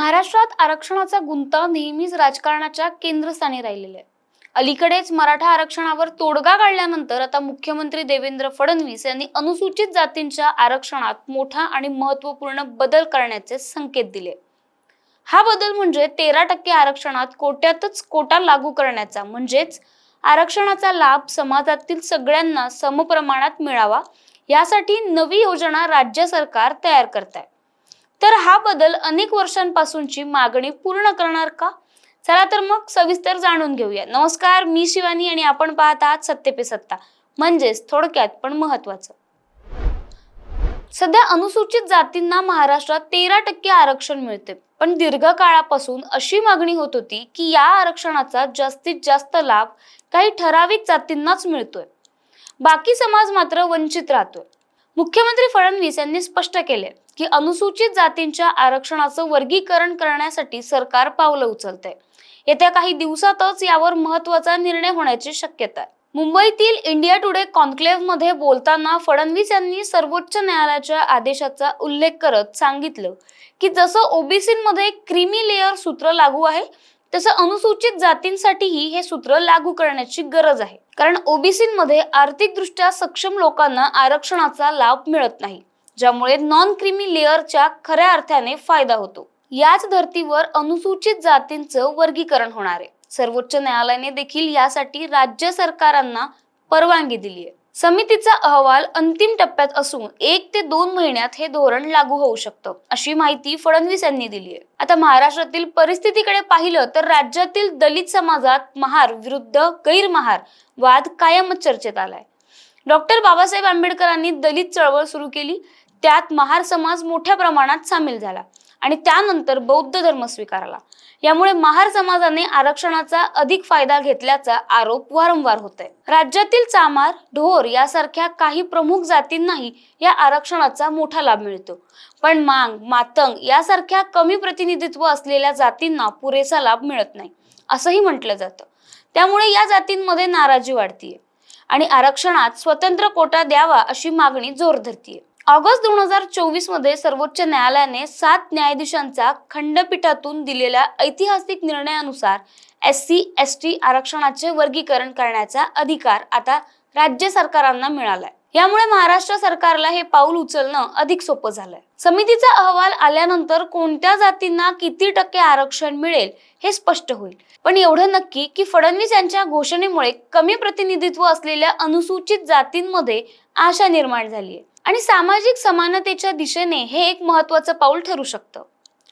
महाराष्ट्रात आरक्षणाचा गुंता नेहमीच राजकारणाच्या केंद्रस्थानी राहिलेला आहे. अलीकडेच मराठा आरक्षणावर तोडगा काढल्यानंतर आता मुख्यमंत्री देवेंद्र फडणवीस यांनी अनुसूचित जातींच्या आरक्षणात मोठा आणि महत्त्वपूर्ण बदल करण्याचे संकेत दिले. हा बदल म्हणजे तेरा टक्के आरक्षणात कोट्यातच कोटा लागू करण्याचा म्हणजेच आरक्षणाचा लाभ समाजातील सगळ्यांना समप्रमाणात मिळावा यासाठी नवी योजना राज्य सरकार तयार करत आहे. तर हा बदल अनेक वर्षांपासूनची मागणी पूर्ण करणार का? चला तर मग सविस्तर जाणून घेऊया. नमस्कार मी शिवानी आणि आपण पाहत आहात सत्य पे सत्ता. म्हणजेच थोडक्यात पण महत्वाचं सध्या अनुसूचित जातींना महाराष्ट्रात तेरा टक्के आरक्षण मिळते पण दीर्घकाळापासून अशी मागणी होत होती की या आरक्षणाचा जास्तीत जास्त लाभ काही ठराविक जातींनाच मिळतोय. बाकी समाज मात्र वंचित राहतोय. मुख्यमंत्री फडणवीस यांनी स्पष्ट केले की अनुसूचित जातींच्या आरक्षणाचं वर्गीकरण करण्यासाठी सरकार पावलं उचलते येत्या काही दिवसातच यावर महत्त्वाचा निर्णय होण्याची शक्यता आहे. मुंबईतील इंडिया टुडे कॉन्क्लेव्हमध्ये बोलताना फडणवीस यांनी सर्वोच्च न्यायालयाच्या आदेशाचा उल्लेख करत सांगितलं की जसं ओबीसीमध्ये क्रीमी लेअर सूत्र लागू आहे तसं अनुसूचित जातींसाठीही हे सूत्र लागू करण्याची गरज आहे. कारण ओबीसीमध्ये आर्थिकदृष्ट्या सक्षम लोकांना आरक्षणाचा लाभ मिळत नाही ज्यामुळे नॉन क्रीमी लेअरच्या खऱ्या अर्थाने फायदा होतो. याच धर्तीवर अनुसूचित जातींचं वर्गीकरण होणार आहे. सर्वोच्च न्यायालयाने देखील यासाठी राज्य सरकारांना परवानगी दिली आहे समितीचा अहवाल अंतिम टप्प्यात असून एक ते दोन महिन्यात हे धोरण लागू होऊ शकतं अशी माहिती फडणवीस यांनी दिली आहे आता महाराष्ट्रातील परिस्थितीकडे पाहिलं तर राज्यातील दलित समाजात महार विरुद्ध गैरमहार वाद कायमच चर्चेत आलाय. डॉक्टर बाबासाहेब आंबेडकरांनी दलित चळवळ सुरू केली त्यात महार समाज मोठ्या प्रमाणात सामील झाला. आणि त्यानंतर बौद्ध धर्म स्वीकारला. यामुळे महार समाजाने आरक्षणाचा अधिक फायदा घेतल्याचा आरोप वारंवार होत आहे राज्यातील चामार ढोर यासारख्या काही प्रमुख जातींनाही या आरक्षणाचा मोठा लाभ मिळतो. पण मांग मातंग यासारख्या कमी प्रतिनिधित्व असलेल्या जातींना पुरेसा लाभ मिळत नाही असंही म्हटलं जातं. त्यामुळे या जातींमध्ये नाराजी वाढतीये आणि आरक्षणात स्वतंत्र कोटा द्यावा अशी मागणी जोर धरतीये. ऑगस्ट दोन हजार चोवीसमध्ये सर्वोच्च न्यायालयाने सात न्यायाधीशांचा खंडपीठातून दिलेल्या ऐतिहासिक निर्णयानुसार एस सी एस टी आरक्षणाचे वर्गीकरण करण्याचा अधिकार आता राज्य सरकारांना मिळालाय. यामुळे महाराष्ट्र सरकारला हे पाऊल उचलणं अधिक सोपं झालंय. समितीचा अहवाल आल्यानंतर कोणत्या जातींना किती टक्के आरक्षण मिळेल हे स्पष्ट होईल. पण एवढं नक्की की फडणवीस यांच्या घोषणेमुळे कमी प्रतिनिधित्व असलेल्या अनुसूचित जातींमध्ये आशा निर्माण झाली आहे आणि सामाजिक समानतेच्या दिशेने हे एक महत्वाचं पाऊल ठरू शकतं.